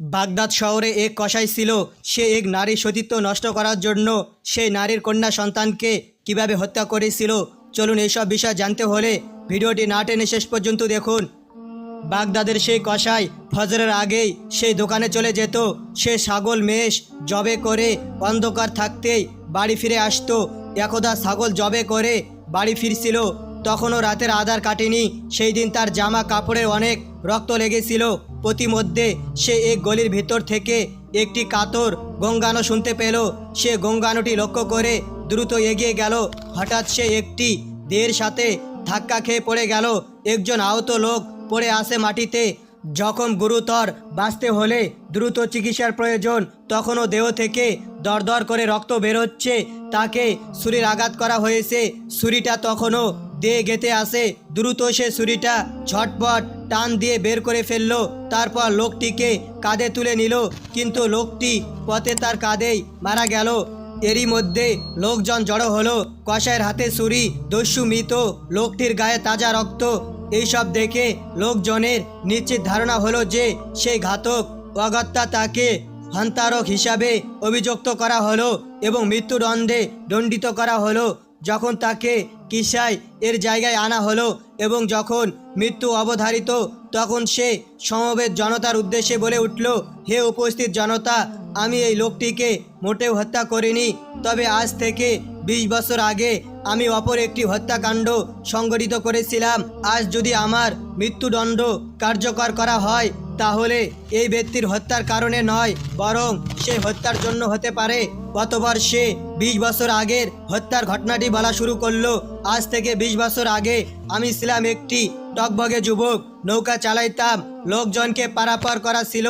Baghdad শহরে এক কসাই ছিল। সে এক নারী সতীত্ব নষ্ট করার জন্য সেই নারীর কন্যা সন্তানকে কীভাবে হত্যা করেছিল? চলুন এইসব বিষয় জানতে হলে ভিডিওটি না টেনে শেষ পর্যন্ত দেখুন। বাগদাদের সেই কসাই ফজরের আগেই সেই দোকানে চলে যেত। সে ছাগল, মেষ জবে করে অন্ধকার থাকতেই বাড়ি ফিরে আসতো। একদা ছাগল জবে করে বাড়ি ফিরছিল। তখনও রাতের আধার কাটেনি। সেই দিন তার জামা কাপড়ের অনেক রক্ত লেগেছিল। প্রতিমধ্যে সে এক গলির ভেতর থেকে একটি কাতর গঙ্গানো শুনতে পেল। সে গঙ্গানোটি লক্ষ্য করে দ্রুত এগিয়ে গেল। হঠাৎ সে একটি দেহের সাথে ধাক্কা খেয়ে পড়ে গেল। একজন আহত লোক পড়ে আসে মাটিতে। যখন গুরুতর। বাঁচতে হলে দ্রুত চিকিৎসার প্রয়োজন। তখনও দেহ থেকে দরদর করে রক্ত বেরোচ্ছে। তাকে ছুরির আঘাত করা হয়েছে। ছুরিটা তখনও দিয়ে গেতে আসে। দ্রুত সে ছুরিটা ঝটপট টান দিয়ে বের করে ফেলল। তারপর লোকটিকে কাঁধে তুলে নিল। কিন্তু লোকটি পথে তার কাঁধেই মারা গেল। এরই মধ্যে লোকজন জড়ো হলো। কষায়ের হাতে ছুরি, দস্যু মৃত, লোকটির গায়ে তাজা রক্ত। এইসব দেখে লোকজনের নিশ্চিত ধারণা হলো যে সেই ঘাতক অগত্যা তাকে হন্তারক হিসাবে অভিযুক্ত করা হলো এবং মৃত্যুদণ্ডে দণ্ডিত করা হলো। যখন তাকে কিসাই এর জায়গায় আনা হলো এবং যখন মৃত্যু অবধারিত, তখন সে সমবেত জনতার উদ্দেশ্যে বলে উঠল, হে উপস্থিত জনতা, আমি এই লোকটিকে মোটেও হত্যা করিনি। তবে আজ থেকে বিশ বছর আগে আমি অপর একটি হত্যাকাণ্ড সংগঠিত করেছিলাম। আজ যদি আমার মৃত্যুদণ্ড কার্যকর করা হয় তাহলে এই ব্যক্তির হত্যার কারণে নয়, বরং সে হত্যার জন্য হতে পারে। গতবার সে বিশ বছর আগের হত্যার ঘটনাটি বলা শুরু করল। আজ থেকে বিশ বছর আগে আমি ছিলাম একটি টকবগে যুবক। নৌকা চালাইতাম, লোকজনকে পারাপার করা ছিল।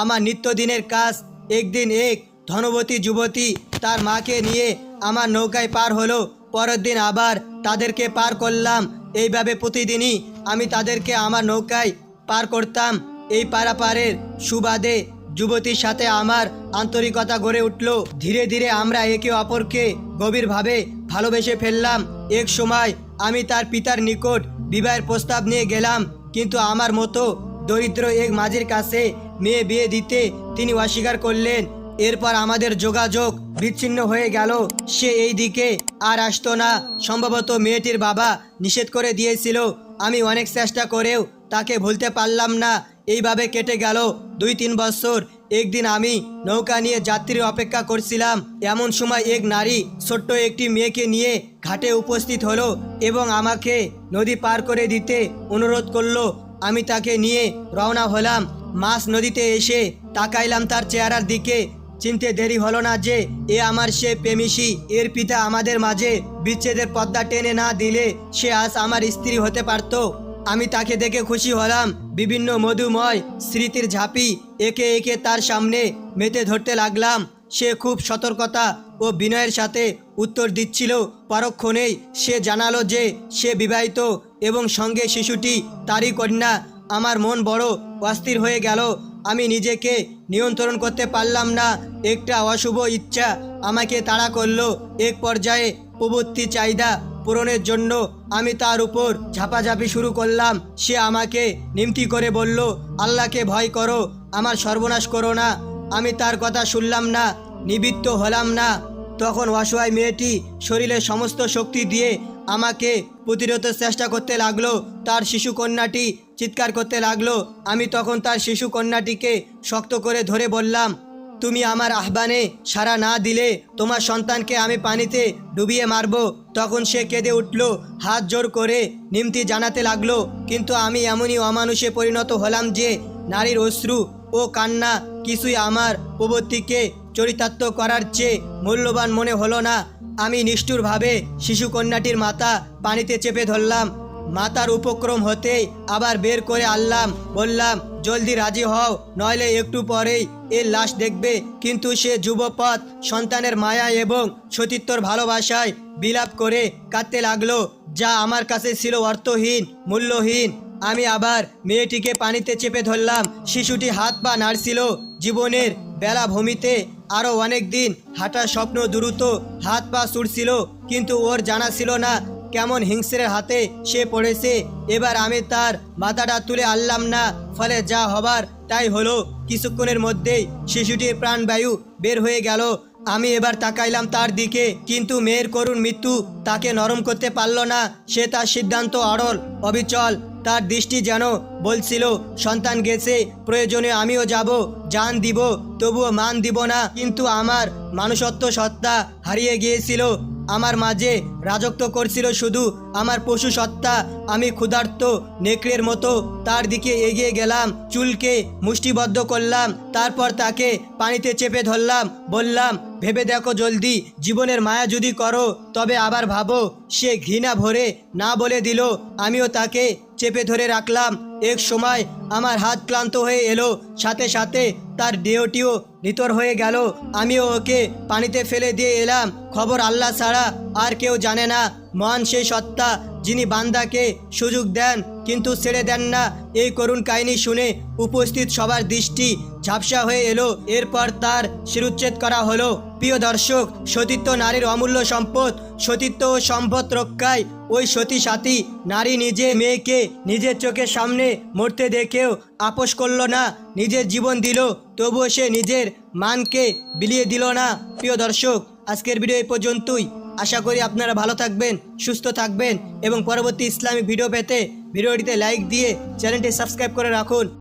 আমার নিত্যদিনের কাজ, একদিন এক ধনবতী যুবতী তার মাকে নিয়ে আমার নৌকায় পার হলো। পরের দিন আবার তাদেরকে পার করলাম। এইভাবে প্রতিদিনই আমি তাদেরকে আমার নৌকায় পার করতাম। এই পারাপারের সুবাদে যুবতীর সাথে আমার আন্তরিকতা গড়ে উঠল। ধীরে ধীরে আমরা একে অপরকে গভীরভাবে ভালোবেসে ফেললাম। এক সময় আমি তার পিতার নিকট বিবাহের প্রস্তাব নিয়ে গেলাম, কিন্তু আমার মতো দরিদ্র এক মাঝির কাছে মেয়ে বিয়ে দিতে তিনি অস্বীকার করলেন। এরপর আমাদের যোগাযোগ বিচ্ছিন্ন হয়ে গেল। সে এই দিকে আর আসতো না। সম্ভবত মেয়েটির বাবা নিষেধ করে দিয়েছিল। আমি অনেক চেষ্টা করেও তাকে ভুলতে পারলাম না। এইভাবে কেটে গেল দুই তিন বছর। একদিন আমি নৌকা নিয়ে যাত্রীর অপেক্ষা করছিলাম। এমন সময় এক নারী ছোট্ট একটি মেয়েকে নিয়ে ঘাটে উপস্থিত হলো এবং আমাকে নদী পার করে দিতে অনুরোধ করল। আমি তাকে নিয়ে রওনা হলাম। মাছ নদীতে এসে তাকাইলাম তার চেহারার দিকে। চিনতে দেরি হলো না যে এ আমার সে প্রেমিসি এর পিতা আমাদের মাঝে বিচ্ছেদের পদ্মা টেনে না দিলে সে আজ আমার স্ত্রী হতে পারত। আমি তাকে দেখে খুশি হলাম। বিভিন্ন মধুময় স্মৃতির ঝাঁপি একে একে তার সামনে মেতে ধরতে লাগলাম। সে খুব সতর্কতা ও বিনয়ের সাথে উত্তর দিচ্ছিল, পরক্ষণেই সে জানালো যে সে বিবাহিত এবং সঙ্গে শিশুটি, তারই কন্যা। আমার মন বড় অস্থির হয়ে গেল। আমি নিজেকে নিয়ন্ত্রণ করতে পারলাম না। একটা অশুভ ইচ্ছা আমাকে তাড়া করল। এক পর্যায়ে প্রবৃত্তি চাহিদা পূরণের জন্য আমি তার উপর ঝাপাঝাপি শুরু করলাম। সে আমাকে নিমতি করে বলল, আল্লাহকে ভয় করো, আমার সর্বনাশ করো না। আমি তার কথা শুনলাম না, নিবৃত্ত হলাম না। তখন অসহায় মেয়েটি শরীরের সমস্ত শক্তি দিয়ে আমাকে প্রতিরোধের চেষ্টা করতে লাগল। তার শিশু কন্যাটি চিৎকার করতে লাগল। আমি তখন তার শিশু কন্যাটিকে শক্ত করে ধরে বললাম তুমি আমার আহ্বানে সাড়া না দিলে তোমার সন্তানকে আমি পানিতে ডুবিয়ে মারব। তখন সে কেঁদে উঠল, হাত জোর করে নিমতি জানাতে লাগল। কিন্তু আমি এমনই অমানুষে পরিণত হলাম যে নারীর অশ্রু ও কান্না কিছুই আমার প্রবর্তীকে চরিতার্থ করার চেয়ে মূল্যবান মনে হলো না। আমি নিষ্ঠুরভাবে শিশুকন্যাটির মাথা পানিতে চেপে ধরলাম। মাতার উপক্রম হতেই আবার বের করে আনলাম। বললাম, জলদি রাজি হও, নইলে একটু পরেই এর লাশ দেখবে। কিন্তু সে যুবপথ, সন্তানের মায়া এবং সতীত্বর ভালোবাসায় বিলাপ করে কাঁদতে লাগল, যা আমার কাছে ছিল অর্থহীন, মূল্যহীন। আমি আবার মেয়েটিকে পানিতে চেপে ধরলাম। শিশুটি হাত পা নাড়ছিল। জীবনের বেলা ভূমিতে আরও অনেক দিন হাঁটার স্বপ্ন দ্রুত হাত পা ছুটছিল কিন্তু ওর জানা ছিল না কেমন হিংস্রের হাতে সে পড়েছে। এবার আমি তার মাথাটা তুলে আনলাম না। ফলে যা হবার তাই হলো। কিছুক্ষণের মধ্যেই শিশুটির প্রাণবায়ু বের হয়ে গেল। আমি এবার তাকাইলাম তার দিকে। কিন্তু মেয়ের করুণ মৃত্যু তাকে নরম করতে পারল না। সে তার সিদ্ধান্ত অড়ল অবিচল। তার দৃষ্টি যেন বলছিল, সন্তান গেছে, প্রয়োজনে আমিও যাব। জান দিব, তবুও মান দিব না। কিন্তু আমার মানুষত্ব সত্তা হারিয়ে গিয়েছিল। আমার মাঝে রাজত্ব করছিল শুধু আমার পশু সত্তা। আমি ক্ষুধার্ত নেকড়ের মতো। তার দিকে এগিয়ে গেলাম, চুলকে মুষ্টিবদ্ধ করলাম, তারপর তাকে পানিতে চেপে ধরলাম, বললাম, ভেবে দেখো জলদি, জীবনের মায়া যদি করো, তবে আবার ভাবো, সে ঘৃণা ভরে না বলে দিল, আমিও তাকে চেপে ধরে রাখলাম। এক সময় আমার হাত ক্লান্ত হয়ে এলো। সাথে সাথে তার দেহটিও নিতর হয়ে গেল। আমিও ওকে পানিতে ফেলে দিয়ে এলাম। খবর আল্লাহ ছাড়া আর কেউ জানে না। মহান সেই সত্তা যিনি বান্দাকে সুযোগ দেন, কিন্তু ছেড়ে দেন না। এই করুণ কাহিনী শুনে উপস্থিত সবার দৃষ্টি ঝাপসা হয়ে এলো। এরপর তার শিরুচ্ছেদ করা হলো। প্রিয় দর্শক, সতীত্ব নারীর অমূল্য সম্পদ, সতীত্ব ও সম্পদ রক্ষায় ওই সতী সাথী নারী নিজে মেয়েকে নিজের চোখের সামনে মরতে দেখেও আপোষ করল না, নিজের জীবন দিল, তবুও সে নিজের মানকে বিলিয়ে দিল না। প্রিয় দর্শক, আজকের ভিডিও এই পর্যন্তই। আশা করি আপনারা ভালো থাকবেন, সুস্থ থাকবেন এবং পরবর্তী ইসলামিক ভিডিও পেতে ভিডিওটিতে লাইক দিয়ে চ্যানেলটি সাবস্ক্রাইব করে রাখুন।